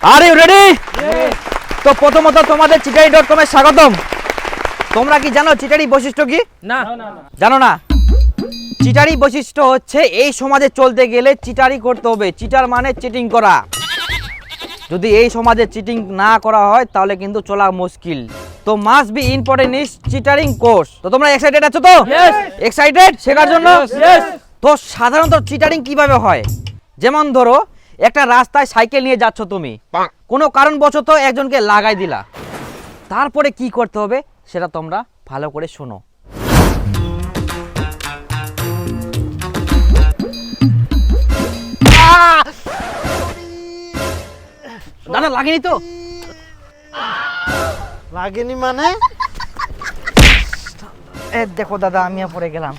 Are you ready তো প্রথমত তোমাদের চিটারি ডট কমে স্বাগতম। তোমরা কি জানো চিটারি বৈশিষ্ট্য কি? না। জানো না? চিটারি বৈশিষ্ট্য হচ্ছে এই সমাজে চলতে গেলে চিটারি করতে হবে। চিটার মানে চিটিং করা। যদি এই সমাজে চিটিং না করা হয় তাহলে কিন্তু চলা মুশকিল। তো must be important is cheating course তো তোমরা এক্সাইটেড আছো তো? এক্সাইটেড শেখার জন্য? তো সাধারণত চিটারিং কীভাবে হয়? যেমন ধরো একটা রাস্তায় সাইকেল নিয়ে যাচ্ছ তুমি। কোনো কারণবশত একজনকে লাগাই দিলা। তারপরে কি করতে হবে সেটা তোমরা ভালো করে শোনো! দাদা লাগেনি তো? লাগেনি মানে? এ দেখো দাদা আমিও পড়ে গেলাম।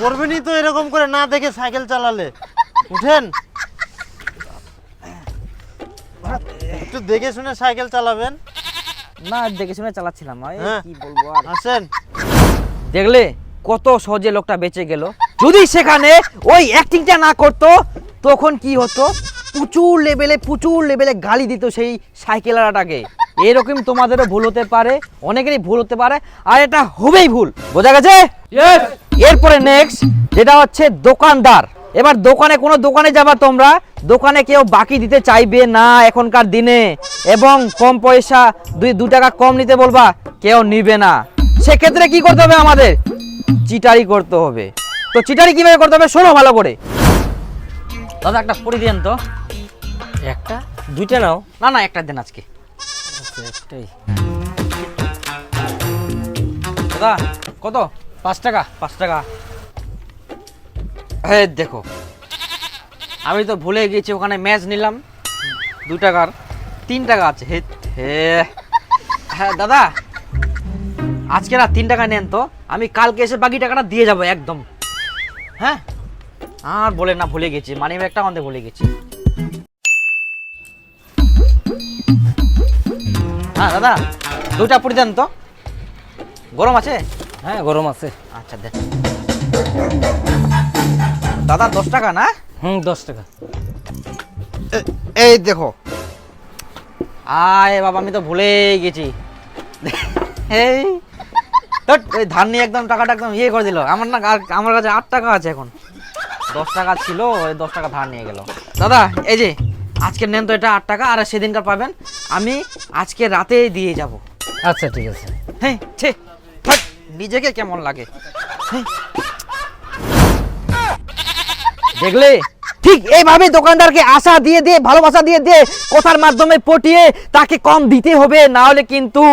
করবেনই তো এরকম করে না দেখে সাইকেল চালালে। উঠেন। একটু দেখে শুনে সাইকেল চালাবেন। না দেখে শুনে চালাচ্ছিলাম। হ্যাঁ। কি বলব আর? আসেন। দেখলে কত সহজে লোকটা বেঁচে গেল। যদি সেখানে ওই অ্যাক্টিংটা না করতো তখন কি হতো? প্রচুর লেভেলে প্রচুর লেভেলে গালি দিত সেই সাইকেলারটাকে। এরকম তোমাদেরও ভুল হতে পারে অনেকেরই ভুল হতে পারে আর এটা হবেই ভুল। বোঝা গেছে? এরপরে নেক্সট যেটা হচ্ছে দোকানদার। এবার দোকানে কোনো দোকানে যাবা তোমরা? দোকানে কেউ বাকি দিতে চাইবে না এখনকার দিনে। এবং কম পয়সা দুই দু টাকা কম নিতে বলবা কেউ নিবে না। সেক্ষেত্রে কি করতে হবে আমাদের? চিটারি করতে হবে। তো চিটারি কীভাবে করতে হবে? শোনো ভালো করে। দাদা একটা পরি দিন তো। একটা? দুইটা নাও। না না একটা দেন আজকে। আচ্ছা, একটাই। দাদা কত? পাঁচ টাকা। পাঁচ টাকা। হ্যাঁ দেখো আমি তো ভুলে গেছি ওখানে ম্যাচ নিলাম। দু টাকার তিন টাকা আছে। হে হে। হ্যাঁ দাদা আজকে না তিন টাকা নেন তো আমি কালকে এসে বাকি টাকাটা দিয়ে যাব একদম। হ্যাঁ? আর বলে না ভুলে গেছি। মানি ব্যাগটা আমাদের ভুলে গেছি। হ্যাঁ দাদা দুটা পুরি দেন তো। গরম আছে? হ্যাঁ গরম আছে। আচ্ছা দেন। দাদা দশ টাকা না? হুম দশ টাকা। এই দেখো। আয় বাবা আমি তো ভুলেই গেছি। এই ধান নিয়ে একদম টাকাটা একদম ইয়ে করে দিল। আমার না আর আমার কাছে আট টাকা আছে এখন। দশ টাকা ছিল ওই দশ টাকা ধার নিয়ে গেল। দাদা এই যে আজকে নেন তো এটা আট টাকা আর সেদিনকার পাবেন আমি আজকে রাতে দিয়ে যাব। আচ্ছা ঠিক আছে। হ্যাঁ ছে ধ্যাৎ, নিজেকে কেমন লাগে। হেই। দেখলে? ঠিক এইভাবে দোকানদারকে আশা দিয়ে দিয়ে ভালোবাসা দিয়ে দিয়ে কথার মাধ্যমে পটিয়ে তাকে কম দিতে হবে না হলে কিন্তু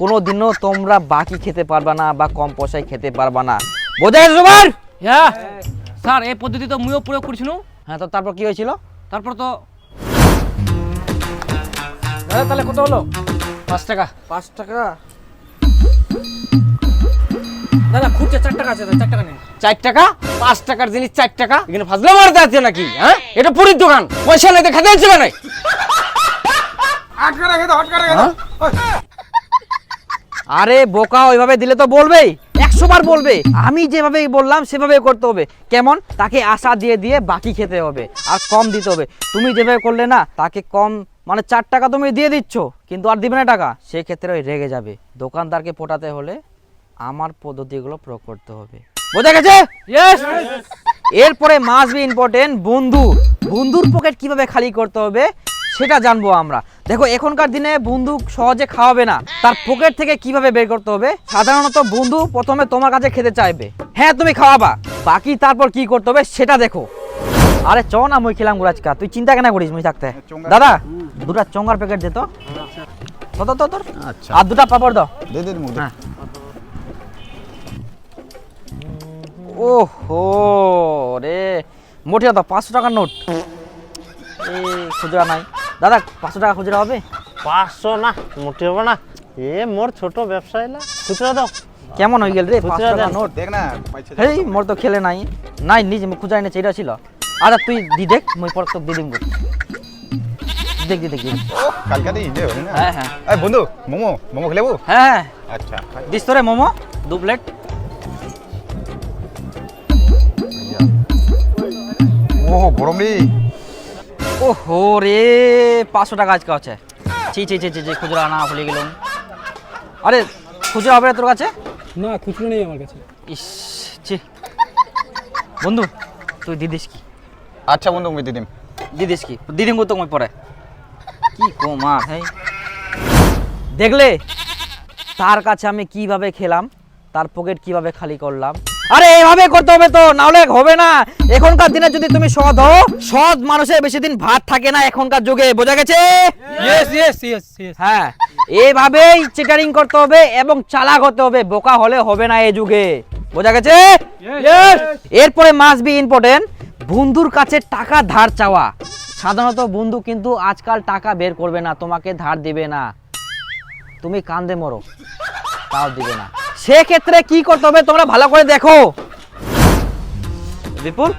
কোনোদিনও তোমরা বাকি খেতে পারবা না বা কম পয়সায় খেতে পারবা না। বোঝা গেছে তোমার? হ্যাঁ। স্যার এই পদ্ধতি তো মুইও প্রয়োগ করছিল। হ্যাঁ তো তারপর কি হয়েছিল? তারপর তো দাদা তাহলে কত হলো? পাঁচ টাকা। পাঁচ টাকা? দাদা খুঁজছে চার টাকা আছে চার টাকা নেন। চার টাকা? পাঁচ টাকার জিনিস চার টাকা? এখানে ফাজলা মারতে আছে নাকি হ্যাঁ? এটা পুরীর দোকান। পয়সা নাই তো খেতে হচ্ছে কেন? আরে বোকা ওইভাবে দিলে তো বলবেই। একশো বার বলবে। আমি যেভাবে বললাম সেভাবে করতে হবে। কেমন? তাকে আশা দিয়ে দিয়ে বাকি খেতে হবে আর কম দিতে হবে। তুমি যেভাবে করলে না তাকে কম মানে চার টাকা তুমি দিয়ে দিচ্ছ কিন্তু আর দিবে না টাকা। সেক্ষেত্রে ওই রেগে যাবে। দোকানদারকে পটাতে হলে আমার পদ্ধতিগুলো প্রয়োগ করতে হবে। বোঝা গেছে? এরপরে মাস বি ইম্পর্টেন্ট বন্ধু। বন্ধুর পকেট কীভাবে খালি করতে হবে সেটা জানব আমরা। দেখো এখনকার দিনে বন্ধু সহজে খাওয়াবে না। তার পকেট থেকে কীভাবে বের করতে হবে সাধারণত বন্ধু প্রথমে তোমার কাছে খেতে চাইবে। হ্যাঁ তুমি খাওয়াবা। বাকি তারপর কি করতে হবে সেটা দেখো। আরে চ না মই খেলাম গুরাজকা। তুই চিন্তা কেন করিস মুই থাকতে? দাদা দুটা চঙ্গার প্যাকেট দে তো। তোর আচ্ছা। আর দুটা পাপড় দাও। দে দে ওহো রে মোটে দাও পাঁচশো টাকার নোট। এই খুচরা নাই। দাদা পাঁচশো টাকা খুচরা হবে? পাঁচশো না মোটে হবে না। এ মোর ছোট ব্যবসায়ী না। খুচরা দাও। কেমন হয়ে গেল রে পাঁচশো খুচরা টাকার নোট? দেখ না পাইছে হেই মোর তো খেলে নাই। নাই নিজে খুচরা এনেছে এটা ছিল। আচ্ছা তুই দি দেখ মই পর তো দিয়ে দিম গো। দেখ দি দেখ। দি দেখ। কালকে দিই দে হ্যাঁ হ্যাঁ। এই বন্ধু মোমো মোমো খেলেবো হ্যাঁ হ্যাঁ। আচ্ছা দিস তোরে মোমো দু প্লেট। ও গরম রে ও হো রে পাঁচশো টাকা আজকে আছে। ছি ছি ছি ছি ছি খুচরা না ভুলে গেলাম। আরে খুচরা হবে না তোর কাছে? না খুচরো নেই আমার কাছে। ইস ছি। বন্ধু তুই দিদিস কি? আচ্ছা বন্ধু আমি দিদিম দিদিস কি? দিদিম তো মই পরে। কি কমা ভাই দেখলে তার কাছে আমি কীভাবে খেলাম তার পকেট কীভাবে খালি করলাম। আরে এভাবে করতে হবে তো নাহলে হবে না। এখনকার দিনে যদি তুমি সৎ হও সৎ মানুষের বেশি দিন ভাত থাকে না এখনকার যুগে বোঝা গেছে? হ্যাঁ এইভাবেই চিটারিং করতে হবে এবং চালাক হতে হবে বোকা হলে হবে না এই যুগে। বোঝা গেছে? এরপরে মাস বি ইম্পর্টেন্ট বন্ধুর কাছে টাকা ধার চাওয়া। সাধারণত বন্ধু কিন্তু আজকাল টাকা বের করবে না তোমাকে ধার দিবে না। তুমি কান্দে মরো তাও দিবে না। সেক্ষেত্রে কি করতে হবে তোমরা ভালো করে দেখো। বিপুল?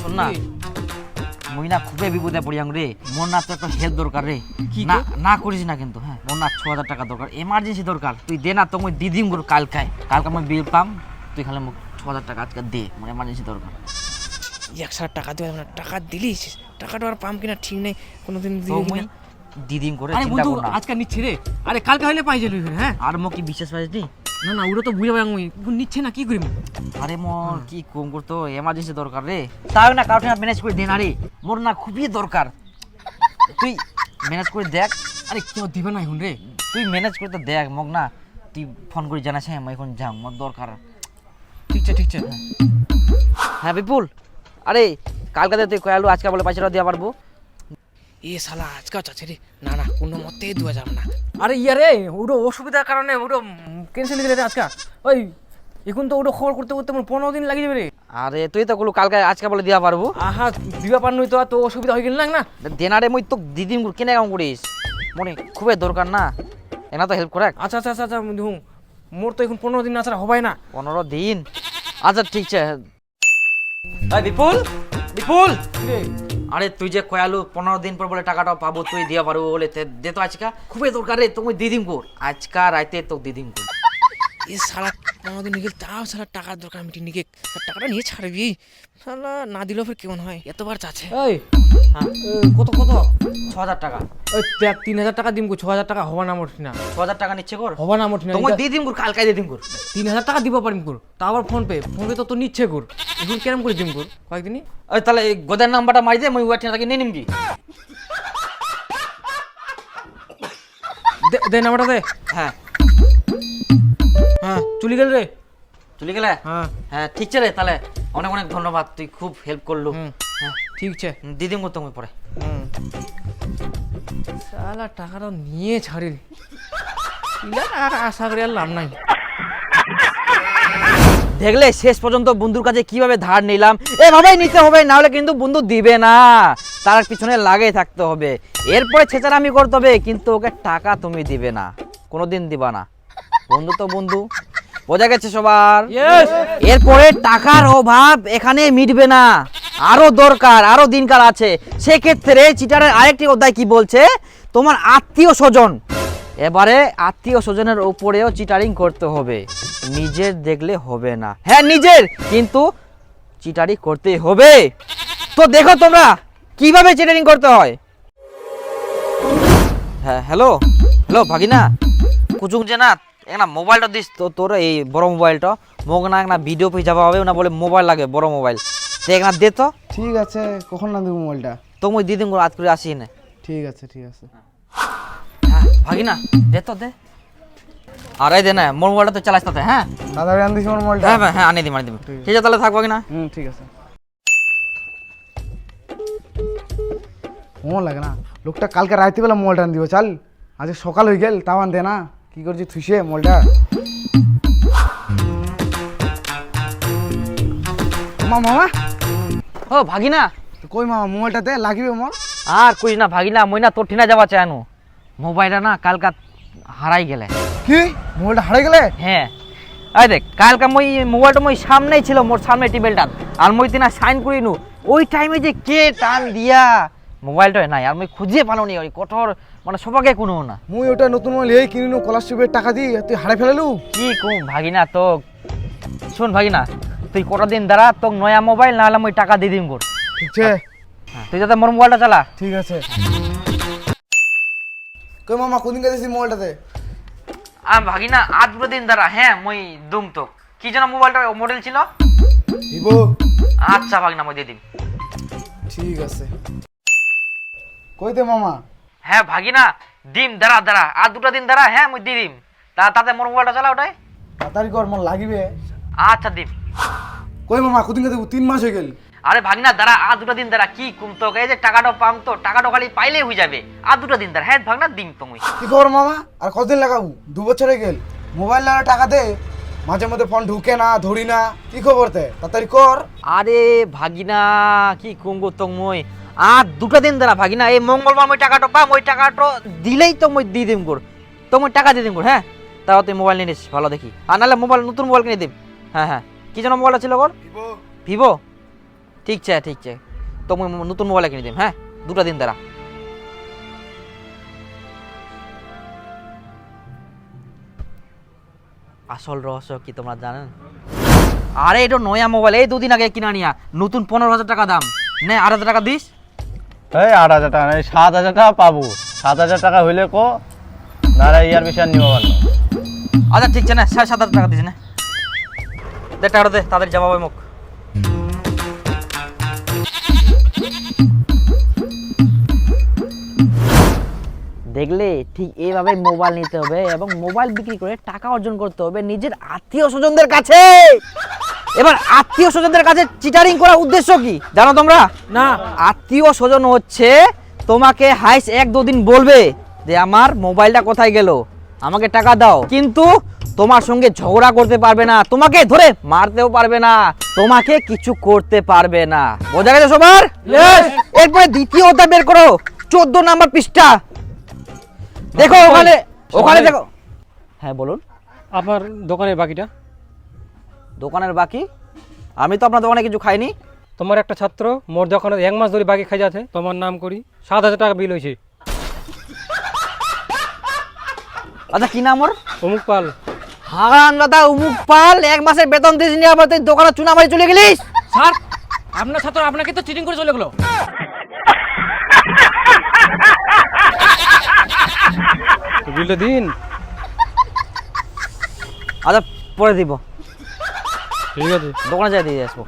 শোন না। মুই না খুবই বিপদে পড়িয়াং রে মোর না তো একটা হেল্প দরকার রে। না না করিস না কিন্তু হ্যাঁ। মোর না ছ হাজার টাকা দরকার। এমার্জেন্সি দরকার। তুই দে না তো মুই দিদিমগুলো কালকায়। কালকে আমি বিল পাম। তুই খালি মোক ছ হাজার টাকা আজকে দে। আমার এমার্জেন্সি দরকার। একশো টাকা দিবে না টাকা দিলিস? টাকাটা আর পাম কিনা ঠিক নেই। কোনোদিন দিবি দিদিম করে আরে বন্ধু আজকে নিচ্ছে রে। আরে কালকে হইলে পাই যাবি হ্যাঁ? আর মোক কি বিশ্বাস পাইছি না না ওটা তো বুঝে পাই আমি নিচ্ছে না কি করিম আরে মোর কি কম করতো এমার্জেন্সি দরকার রে। তাও না কাউকে ম্যানেজ করে দে না রে। মোর না খুবই দরকার। তুই ম্যানেজ করে দেখ। আরে কেউ দিবে না এখন রে। তুই ম্যানেজ করে তো দেখ মোক না তুই ফোন করে জানাস হ্যাঁ আমি এখন যাম মোর দরকার। ঠিক আছে ঠিক আছে। হ্যাঁ বিপুল। আরে কালকাতে তুই কয়ালু আজকে বলে পয়সাটা দেওয়া পারব এ শালা আজকাল চাচ্ছে রে। না না কোনো মতেই দেওয়া যাবে না। আরে ইয়ারে ওটা অসুবিধার কারণে ওটা ক্যান্সেল রে আজকে। ওই এখন তো ওটা খবর করতে করতে পনেরো দিন লাগিয়ে যাবে রে। আরে তুই তো গুলো কালকে আজকে বলে দেওয়া পারব। আহা দিবা পার নই তো তো অসুবিধা হয়ে গেল না না। দেনারে মুই তো দিদিম কেনে কাম করিস? মনে খুবই দরকার না। এনা তো হেল্প করে আচ্ছা আচ্ছা আচ্ছা আচ্ছা দেখুন মোর তো এখন পনেরো দিন আছাড়া হবাই না। পনেরো দিন? আচ্ছা ঠিক আছে। বিপুল বিপুল। আরে তুই যে কয়ালু, পনেরো দিন পর বলে টাকাটা পাবো, তুই দিয়া পারব বলে দে তো আজকা। খুবই দরকার রে তুমি দিদিম কর আজকা রাইতে তো দিদিম কর এ শালা পনেরো দিন নিয়ে তাও শালা টাকার দরকার মিটি নিকে টাকাটা নিয়ে ছাড়বি? শালা না দিলেও ফের কেমন হয়? এতবার চাচ্ছে। এই হ্যাঁ কত কত? ছ হাজার টাকা। ওই দেখ তিন হাজার টাকা দিম ছ হাজার টাকা হবা না মোট না ছ হাজার টাকা নিচ্ছে কর। হবা না মোট না তোমার দিদিম কর কালকাই দিদিম কর তিন হাজার টাকা দিব পারিম কর তা আবার ফোন পে ফোন পে তো তো নিচ্ছে কর এখন কেরম করে দিম কর কয়েকদিনই? ওই তাহলে এই গোদের নাম্বারটা মারি দে মুই ওয়াট থেকে নিয়ে নিমকি দে দে নাম্বারটা দে। হ্যাঁ। হ্যাঁ চলে গেল রে। চলে গেলে? হ্যাঁ। হ্যাঁ ঠিক আছে রে তাহলে অনেক অনেক ধন্যবাদ তুই খুব হেল্প করলু। হ্যাঁ। ঠিক আছে দিদিম পরে। শালা টাকাটা নিয়ে ছাড়িল। আর আশা করে আর লাভ নাই। দেখলে শেষ পর্যন্ত বন্ধুর কাছে কীভাবে ধার নিলাম? এভাবেই নিতে হবে না হলে কিন্তু বন্ধু দিবে না। তার পিছনে লাগিয়ে থাকতে হবে। এরপরে ছেচারামি করতে হবে কিন্তু ওকে টাকা তুমি দিবে না। কোনোদিন দিবা না। বন্ধু তো বন্ধু। বোঝা গেছে সবার? এরপরে টাকার অভাব এখানে মিটবে না। আরও দরকার আরও দিনকাল আছে। সেক্ষেত্রে চিটারের আরেকটি অধ্যায় কি বলছে? তোমার আত্মীয় স্বজন। এবারে আত্মীয় স্বজনের উপরেও চিটারিং করতে হবে। নিজের দেখলে হবে না। হ্যাঁ নিজের কিন্তু চিটারি করতে হবে। তো দেখো তোমরা কীভাবে চিটারিং করতে হয়? হ্যাঁ হ্যালো? হ্যালো ভাগিনা? কুচুং যে না একটা মোবাইলটা দিস তো তোর এই বড় মোবাইলটা। মোক না একটা ভিডিও পেয়ে যাওয়া হবে না বলে মোবাইল লাগে বড় মোবাইল। তো একটা দে তো। ঠিক আছে কখন না দেবো মোবাইলটা? তো মুই দিদিন করে আজ করে আসি না ঠিক আছে ঠিক আছে। হ্যাঁ ভাগিনা দে তো দে। আর এই দে না মোর মোবাইলটা তো চালাস তাতে হ্যাঁ? দাদা আন দিছি আমার মোবাইলটা। হ্যাঁ হ্যাঁ আনি দিম আনিয়ে দিম। ঠিক আছে। তাহলে থাকব কিনা হুম ঠিক আছে। মন লাগে না। লোকটা কালকে রাত্রিবেলা মোবাইলটা আন দিব চাল। আজ সকাল হয়ে গেল তাও আন দে না। কি করছি থুইছে মোবাইলটা মামা মামা ও ভাগিনা। কই মামা মোবাইলটা দে লাগিবে মোর আর কইস না ভাগিনা মই না তোর ঠিনা যাওয়া চাইনু মোবাইলটা না কালকা হারাই গেলে। কি? মোবাইলটা হারিয়ে গেলে? হ্যাঁ। এই দেখ কালকা মই মোবাইলটা মই সামনেই ছিল মোর সামনে টেবিলটা। আর মই তিনা সাইন করিনু। ওই টাইমে যে কে টান দিয়া। মোবাইলটা নাই আর মই খুঁজে পালো নি ওই কঠোর মানে সবাকে কোনো না। মুই ওটা নতুন মোবাইল এই কিনিনু স্কলারশিপের টাকা দি তুই হারাই ফেলালু কি কম ভাগিনা তো শোন ভাগিনা তুই কটা দিন দাঁড়া তোক নয়া মোবাইল না হলে মই টাকা দিয়ে দিম গোর ঠিক আছে। তুই যাতে মোর মোবাইলটা চালা। ঠিক আছে। কই মামা কোনদিন গেছিস মোবাইলটাতে? আর ভাগিনা আজ দুটো দিন দাঁড়া হ্যাঁ মই দুম তো কি যেন মোবাইলটা মডেল ছিল? ভিভো। আচ্ছা ভাগিনা মই দিয়ে দিম। ঠিক আছে। কইতে মামা? হ্যাঁ ভাগিনা দিম দাঁড়া দাঁড়া। আর দুটো দিন দাঁড়া হ্যাঁ মই দিয়ে দিম। তা তাতে মোর মোবাইলটা চালা ওটাই? তাড়াতাড়ি কর মন লাগিবে। আচ্ছা দিম। কই মামা কোনদিন দেবো তিন মাস হয়ে গেল। আরে ভাগিনা দাঁড়া আর দুটো দিন দাঁড়া কি কুমতো এই যে টাকাটা পাম তো টাকাটা খালি পাইলেই হয়ে যাবে। আর দুটো দিন দাঁড়া হ্যাঁ ভাগনা দিম তো মুই। কি খবর মামা আর কতদিন লাগাবো? দু বছর হয়ে গেল। মোবাইল না টাকা দে মাঝে মধ্যে ফোন ঢুকে না ধরি না। কি খবর তে? তাড়াতাড়ি কর। আরে ভাগিনা কি কুমগো তো মই? আর দুটো দিন দাঁড়া ভাগিনা এই মঙ্গলবার মই টাকাটা পাম ওই টাকাটা দিলেই তো মই দিয়ে দিম গোর। তো মই টাকা দিয়ে দিম গোর হ্যাঁ? তাও তুই মোবাইল নিয়ে নিস ভালো দেখি। আর নাহলে মোবাইল নতুন মোবাইল কিনে দিম। হ্যাঁ হ্যাঁ। কি যেন মোবাইল ছিল গোর? ভিভো। ঠিক আছে ঠিক আছে তো মই নতুন মোবাইল কিনে দিম হ্যাঁ? দুটো দিন দাঁড়া আসল রহস্য কি তোমরা জানেন? আরে এটা নয়া মোবাইল এই দুদিন আগে কিনা নিয়া। নতুন পনেরো হাজার টাকা দাম। নে আট হাজার টাকা দিস। এই আট হাজার টাকা সাত হাজার টাকা পাবো। সাত হাজার টাকা হইলে কো না ইয়ার বেশি আর নিব আচ্ছা ঠিক আছে না সাড়ে সাত হাজার টাকা দিস না। দে টাকা দে তাদের জবাব মুখ। দেখলে ঠিক এইভাবে মোবাইল নিতে হবে এবং মোবাইল বিক্রি করে টাকা অর্জন করতে হবে নিজের আত্মীয় স্বজনদের কাছে। এবার আত্মীয় স্বজনদের কাছে চিটারিং করার উদ্দেশ্য কি? জানো তোমরা? না। আত্মীয় স্বজন হচ্ছে তোমাকে হাইস এক দুদিন বলবে যে আমার মোবাইলটা কোথায় গেল আমাকে টাকা দাও। কিন্তু তোমার সঙ্গে ঝগড়া করতে পারবে না তোমাকে ধরে মারতেও পারবে না তোমাকে কিছু করতে পারবে না। বোঝা গেছে সবার? এরপরে দ্বিতীয় অধ্যায় বের করো চোদ্দ নাম্বার পৃষ্ঠা। দেখো ওখানে ওখানে দেখো। হ্যাঁ বলুন। আপনার দোকানের বাকিটা। দোকানের বাকি। আমি তো আপনার দোকানে কিছু খাইনি। তোমার একটা ছাত্র মোর দোকানে এক মাস ধরে বাকি খাই যাচ্ছে তোমার নাম করি সাত হাজার টাকা বিল হয়েছে আচ্ছা কি নাম ওর? অমুক পাল। হারান দাদা উমুক পাল এক মাসের বেতন দিস নি আবার তুই দোকানে চুনা মারি চলে গেলিস। স্যার আপনার ছাত্র আপনাকে তো চিটিং করে চলে গেলো। বিলটা দিন। আচ্ছা পরে দিব। ঠিক আছে দোকানে যাই দিয়ে আসব